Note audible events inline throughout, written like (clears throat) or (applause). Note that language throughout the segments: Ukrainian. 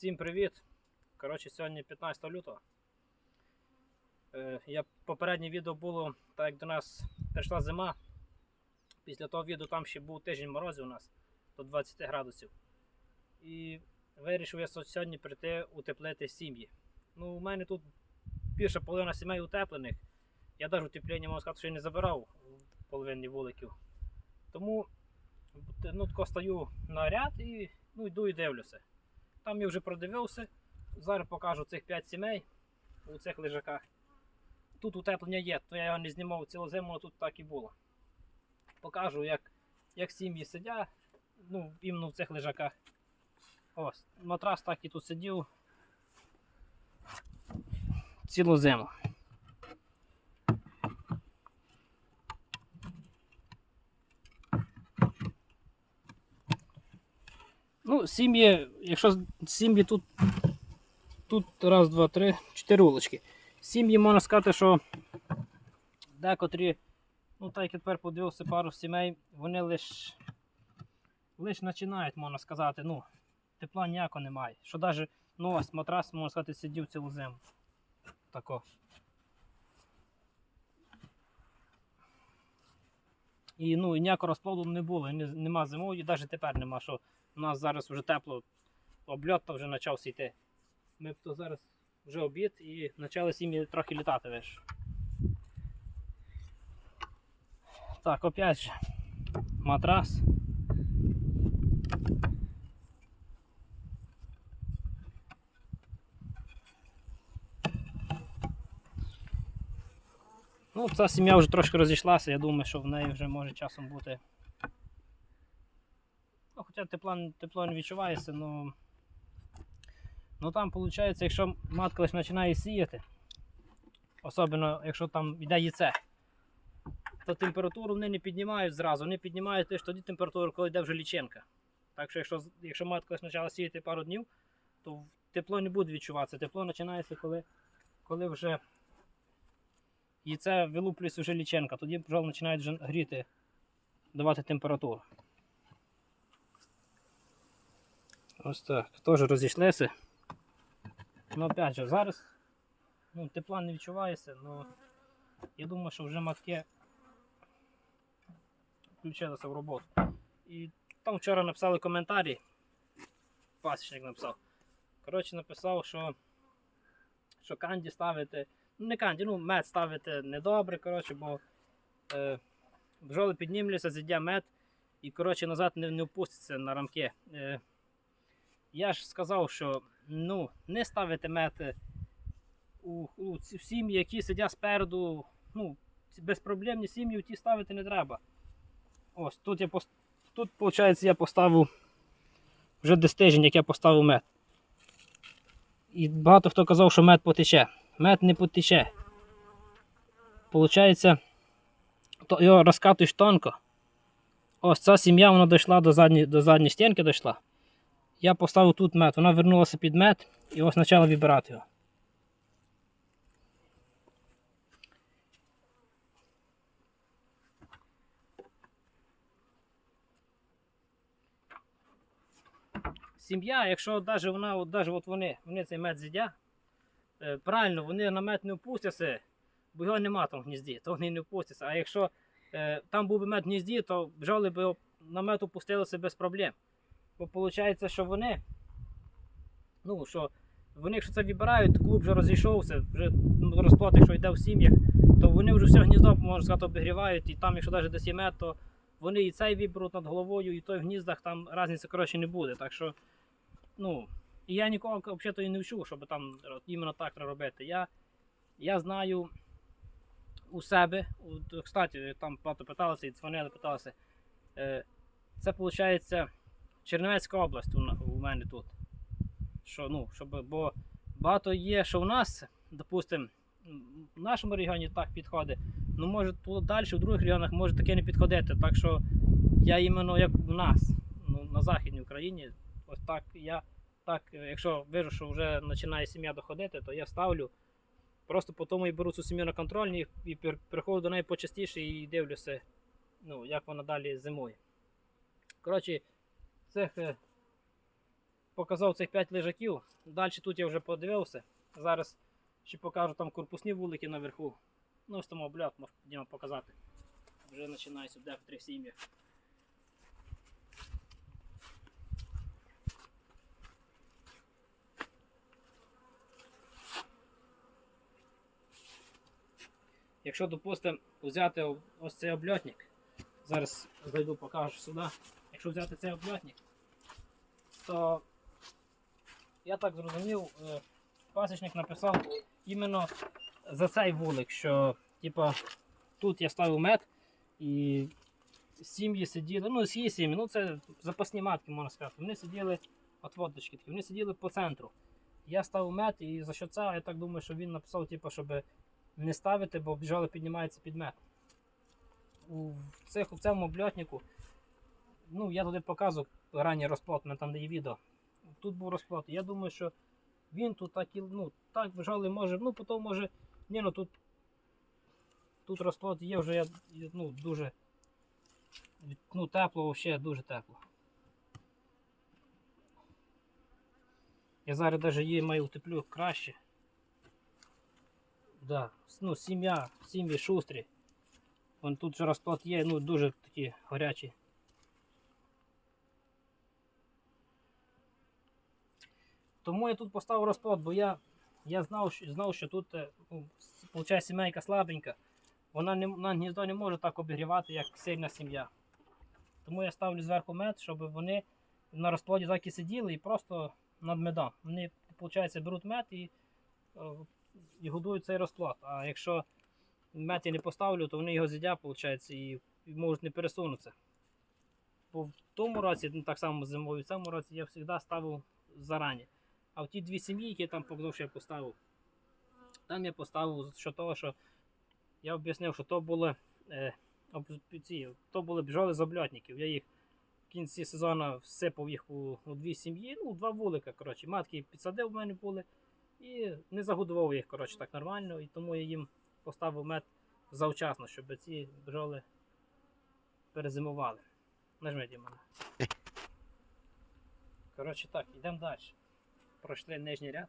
Всім привіт! Коротше, сьогодні 15 лютого. Е, я попереднє відео було, так як до нас прийшла зима. Після того відео там ще був тиждень морозів у нас до 20 градусів. І вирішив я сьогодні прийти утеплити сім'ї. Ну, у мене тут більша половина сімей утеплених. Я навіть утеплення можна сказати, що і не забирав половині вуликів. Тому ну, тако на ряд і ну, йду і дивлюся. Там я вже продивився. Зараз покажу цих 5 сімей у цих лежаках. Тут утеплення є, то я його не знімав цілу зиму, але тут так і було. Покажу, як, як сім'ї сидять, ну, іменно в цих лежаках. Ось, матрас так і тут сидів цілу зиму. Ну, сім'ї, якщо сім'ї тут, тут раз, два, три, чотири вулочки. Сім'ї можна сказати, що декотрі, ну так як тепер подивився пару сімей, вони лише лиш починають, можна сказати, ну, тепла ніякого немає. Що навіть, ну матрас, можна сказати, сидів цілу зиму. Тако. І ну, ніякого розплоду не було, нема зимою, і навіть тепер нема, що у нас зараз вже тепло, обльот вже почався йти. Ми б то зараз вже обід і почали сім'ї трохи літати виш. Так, опять же, матрас. Ну, ця сім'я вже трошки розійшлася, я думаю, що в неї вже може часом бути. Хоча тепло, тепло не відчувається, ну. Ну там виходить, якщо матка лише починає сіяти, особливо якщо там йде яйце, то температуру вони не піднімають зразу, вони піднімають лише тоді температуру, коли йде вже лічинка. Так що якщо, якщо матка почала сіяти пару днів, то тепло не буде відчуватися. Тепло починається, коли, коли вже яйце вилуплюється вже лічинка, тоді бджоли починають вже гріти, давати температуру. Ось так. Теж розійшлися. Ну, опять же, зараз ну, тепла не відчувається, але я думаю, що вже матки включилися в роботу. І там вчора написали коментарі. Пасічник написав. Коротше, написав, що, що канді ставити. Ну, не канді, ну мед ставити недобре, коротше, бо е, бджоли піднімляться, з'їдять мед і коротше, назад не, не впуститься на рамки. Е, я ж сказав, що ну, не ставити мед у, у сім'ї, які сидять спереду. Ну, безпроблемні сім'ї ті ставити не треба. Ось тут я тут, виходить, я поставив вже десь тиждень, як я поставив мед. І багато хто казав, що мед потече. Мед не потече. Получається, то його розкатуєш тонко. Ось ця сім'я вона дійшла до задньої, до задньої стінки дійшла. Я поставив тут мед, вона вернулася під мед і ось почала вибирати його. Сім'я, якщо навіть вона, от, даже от вони, вони цей мед з'їдять, е, правильно, вони на мед не впустяться, бо його нема там в гнізді, то вони не впустяться. А якщо е, там був би мед в гнізді, то бджоли б на мед опустилися без проблем. Бо виходить, що вони, ну, що вони, якщо це вибирають, клуб вже розійшовся, вже ну, розплод, якщо йде в сім'ях, то вони вже все гніздо, можна сказати, обігрівають, і там, якщо навіть десь є мед, то вони і цей виберуть над головою, і той в гніздах там різниці коротше не буде. Так що, ну, і я нікого взагалі не вчу, щоб там іменно так робити. Я, я знаю у себе, от, кстати, там багато питалися і дзвонили, питалися. Е, це виходить Чернівецька область у, мене тут. Що, ну, щоб, бо багато є, що в нас, допустимо, в нашому регіоні так підходить. Ну, може, тут далі, в других регіонах може таке не підходити. Так що я іменно як у нас, ну, на Західній Україні, ось так я так, якщо вижу, що вже починає сім'я доходити, то я ставлю. Просто по тому і беру цю сім'ю на контроль і, і приходжу до неї почастіше і дивлюся, ну, як вона далі зимує. Коротше, цих е, показав цих 5 лежаків. Далі тут я вже подивився. Зараз ще покажу там корпусні вулики наверху. Ну, ось тому бляк, можу показати. Вже починається в декотрих сім'ях. Якщо, допустимо, взяти ось цей обльотник, зараз зайду покажу сюди. Якщо взяти цей обльотник, то я так зрозумів, е, пасічник написав іменно за цей вулик, що типа тут я ставив мед і сім'ї сиділи, ну всі сім'ї, ну це запасні матки, можна сказати. Вони сиділи, от водочки такі, вони сиділи по центру. Я ставив мед і за що це, я так думаю, що він написав, типу, щоб не ставити, бо бджоли піднімаються під мед. У, цих, у цьому обльотнику, ну я туди показував ранній розплод, у мене там де є відео. Тут був розплод. Я думаю, що він тут так і ну, так бджоли може, ну потім може. Ні, ну тут тут розплод є вже я, ну, дуже ну, тепло, взагалі дуже тепло. Я зараз навіть її маю утеплю краще. Да. Ну, сім'я, сім'ї шустрі. Вон тут же розплод є, ну дуже такі горячі. Тому я тут поставив розплод, бо я, я знав, що, знав, що тут е, ну, виходить, сімейка слабенька. Вона не, на гніздо не може так обігрівати, як сильна сім'я. Тому я ставлю зверху мед, щоб вони на розплоді так і сиділи і просто над медом. Вони, виходить, беруть мед і, е, і годують цей розплод. А якщо мед я не поставлю, то вони його з'їдять, виходить, і, можуть не пересунутися. Бо в тому році, ну, так само зимою, в цьому році я завжди ставив зарані. А в ті дві сім'ї, які я там показав, я поставив, там я поставив що того, що я об'яснив, що то були, е, об- ці, то були бджоли з обльотників. Я їх в кінці сезону всипав їх у, у дві сім'ї, ну, у два вулика. Коротше. Матки підсадив в мене були і не загодував їх коротше, так нормально. І тому я їм поставив мед завчасно, щоб ці бджоли перезимували. Нажміть мене. (laughs) Коротше так, йдемо далі. Пройшли нижній ряд,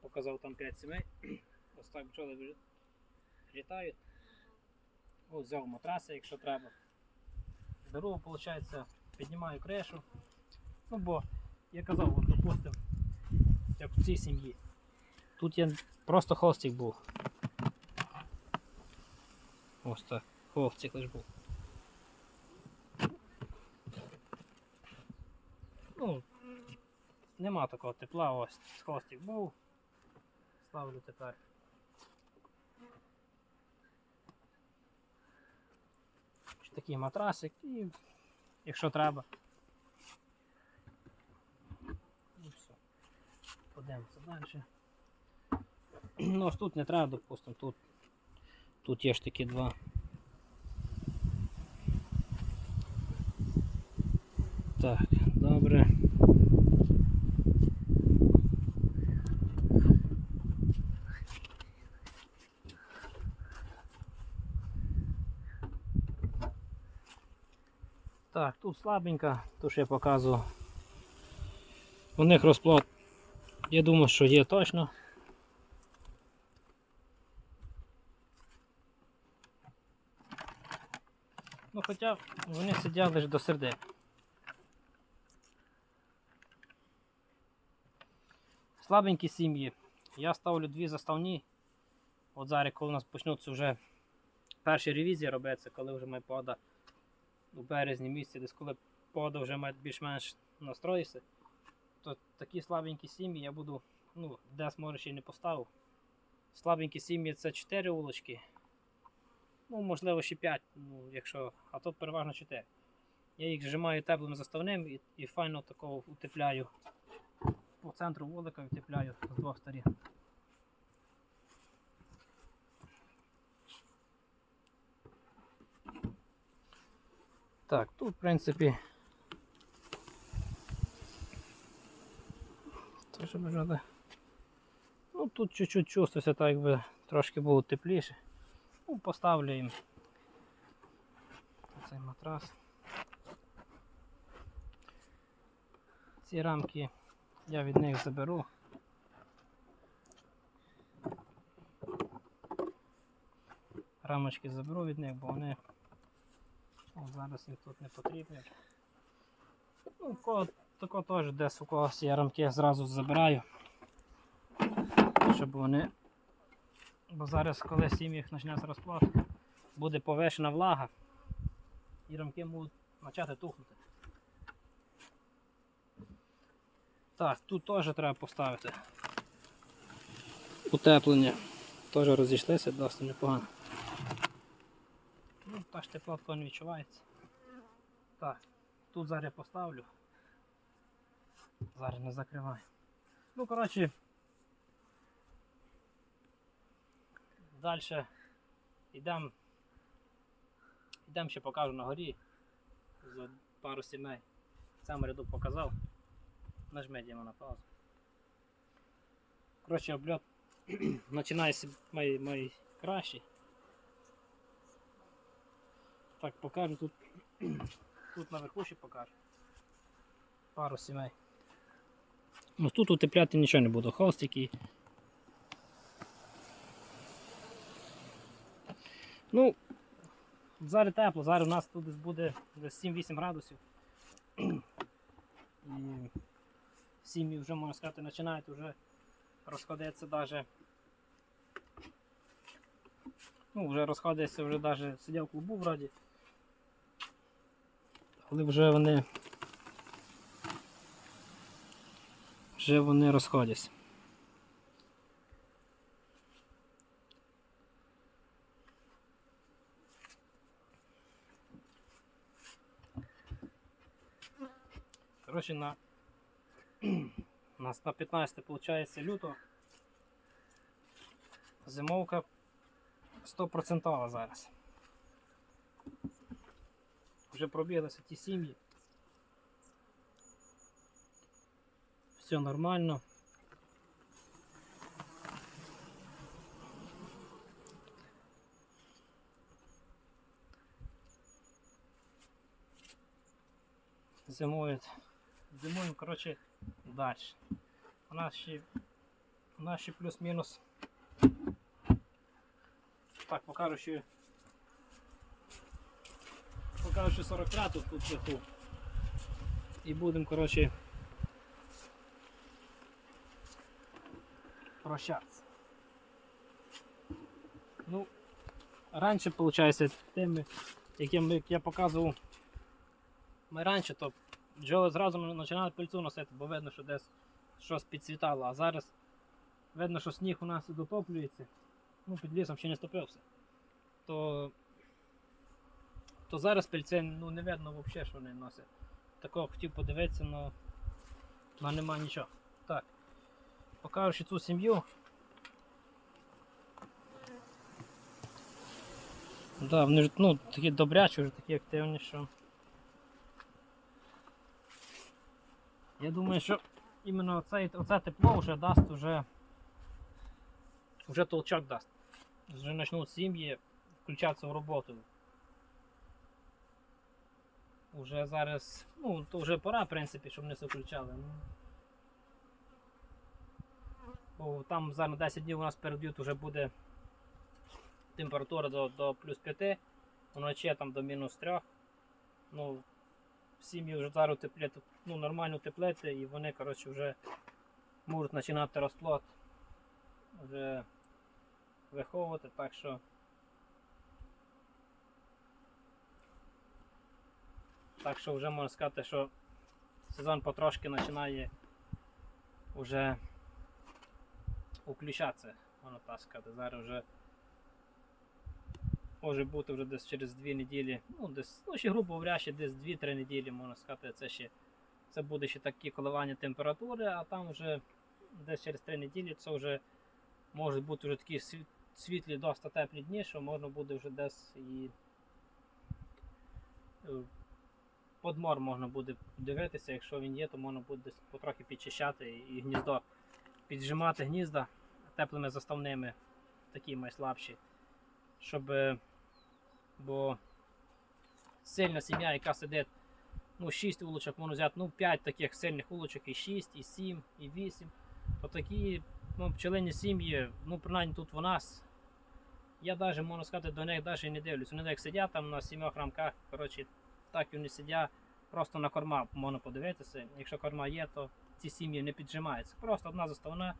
показав там 5 сімей. (clears throat) Ось так бджоли літають. Ось взяв матраси, якщо треба. Беру, виходить, піднімаю кришу. Ну бо я казав, от, допустим, як в цій сім'ї. Тут я просто холстик був. Ось так, холстик лиш був. Ну, нема такого тепла, ось холстик був. Ставлю тепер. Такий матрасик і якщо треба. І все. Подивимося далі. Ну, ось тут не треба, допустимо, тут, тут є ж такі два. Так, добре. Так, тут слабенько, то що я показував. У них розплод, я думаю, що є точно. Ну хоча вони сидять лише до серди. Слабенькі сім'ї. Я ставлю дві заставні. От зараз, коли у нас почнуться вже перші ревізії робиться, коли вже має пода у березні місяці, десь коли пода вже більш-менш настроїться, то такі слабенькі сім'ї я буду, ну, десь може ще й не поставив. Слабенькі сім'ї це 4 улочки. Ну, можливо, ще 5, ну, якщо, а то переважно 4. Я їх зжимаю теплим заставним і, і файно такого утепляю. По центру вулика утепляю з двох сторін. Так, тут, в принципі. Теж бажали. Ну тут чуть-чуть чувствується, так якби трошки було тепліше. Ну, поставлю їм цей матрас. Ці рамки Я від них заберу. Рамочки заберу від них, бо вони Зараз їм тут не потрібні. Ну, кого тако теж десь у когось є рамки, зразу забираю. Щоб вони. Бо зараз, коли сім'ях почнеться розплод, буде повишена влага і рамки можуть почати тухнути. Так, тут теж треба поставити. Утеплення. Теж розійшлися досить непогано. Тепло такого не відчувається. Так, тут зараз я поставлю. Зараз не закриваю. Ну, коротше. Далі йдемо. Йдемо ще покажу на горі. За пару сімей. Сам ряду показав. Нажми Діма на паузу. Коротше, обльот (clears throat) починається мій, мій кращий. Так, покажу тут. (clears throat) Тут наверху ще покажу. Пару сімей. Ну тут утепляти нічого не буду. Холст який. Ну, зараз тепло, зараз у нас тут десь буде десь 7-8 градусів. (clears throat) І сім'ї вже, можна сказати, починають вже розходитися даже. Ну, вже розходиться, вже даже сидів в клубу вроді. Але вже вони. Вже вони розходяться. Коротше, на нас (clears throat) на 15 виходить лютого. Зимовка 100% зараз. Вже пробіглися ті сім'ї. Все нормально. Зимують. Зимуємо, коротше, далі. У нас ще, у нас ще плюс-мінус. Так, покажу ще. Покажу ще 45 тут вверху. І будемо, коротше, прощатися. Ну, раніше, виходить, тими, яким як я показував, ми раніше, то бджоли зразу починали пильцу носити, бо видно, що десь щось підцвітало, а зараз видно, що сніг у нас дотоплюється. Ну, під лісом ще не стопився. То, то зараз пильці ну, не видно взагалі, що вони носять. Такого хотів подивитися, але, але нема нічого. Так. Покажу цю сім'ю. Да, вони ж ну, такі добрячі, вже такі активні, що. Я думаю, що іменно оце, оце тепло вже дасть уже, вже толчок дасть. Вже почнуть сім'ї включатися в роботу. Уже зараз, ну, то вже пора, в принципі, щоб не все включали. Ну. Бо там зараз на 10 днів у нас передають вже буде температура до, до плюс 5, вночі там до мінус 3. Ну, сім'ї вже зараз тепліти, ну, нормально теплити і вони коротше, вже можуть починати розплод вже виховувати, так що так що вже можна сказати, що сезон потрошки починає вже включатися, можна так сказати. Зараз вже може бути вже десь через 2 неділі, ну десь, ну ще грубо ще десь 2-3 неділі, можна сказати, це ще це буде ще такі коливання температури, а там вже десь через 3 неділі це вже можуть бути вже такі світлі, досить теплі дні, що можна буде вже десь і е, подмор можна буде дивитися, якщо він є, то можна буде потрохи підчищати і гніздо піджимати гнізда теплими заставними, такі найслабші, щоб е, бо сильна сім'я, яка сидить ну, 6 улочок можна взяти, ну 5 таких сильних улочок, і 6, і 7, і 8. То такі ну, пчелині сім'ї, ну принаймні тут у нас. Я навіть можна сказати, до них навіть не дивлюсь. Вони як сидять там на сімох рамках, коротше, так вони сидять, просто на корма можна подивитися. Якщо корма є, то ці сім'ї не піджимаються. Просто одна заставна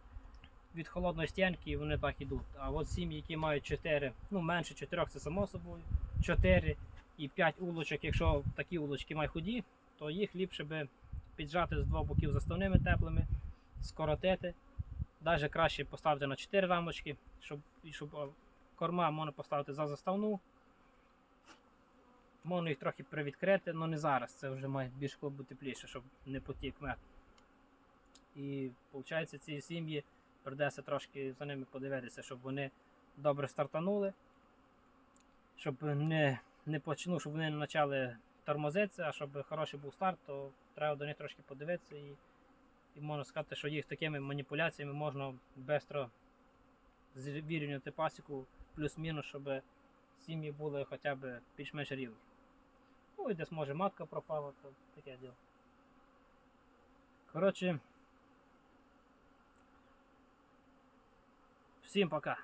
від холодної стінки і вони так ідуть. А от сім'ї, які мають 4, ну менше 4, це само собою, 4 і 5 улочок, якщо такі улочки мають худі, то їх ліпше би піджати з двох боків заставними теплими, скоротити. Навіть краще поставити на 4 рамочки, щоб, щоб корма можна поставити за заставну. Можна їх трохи привідкрити, але не зараз. Це вже має більш бути тепліше, щоб не потік мед. І виходить, ці сім'ї придеться трошки за ними подивитися, щоб вони добре стартанули, щоб не, не почну, щоб вони не почали тормозитися, а щоб хороший був старт, то треба до них трошки подивитися і, і можна сказати, що їх такими маніпуляціями можна швидко звірювати пасіку плюс-мінус, щоб сім'ї були хоча б більш-менш рівні. Ну і десь може матка пропала, то таке діло. Коротше, всім пока.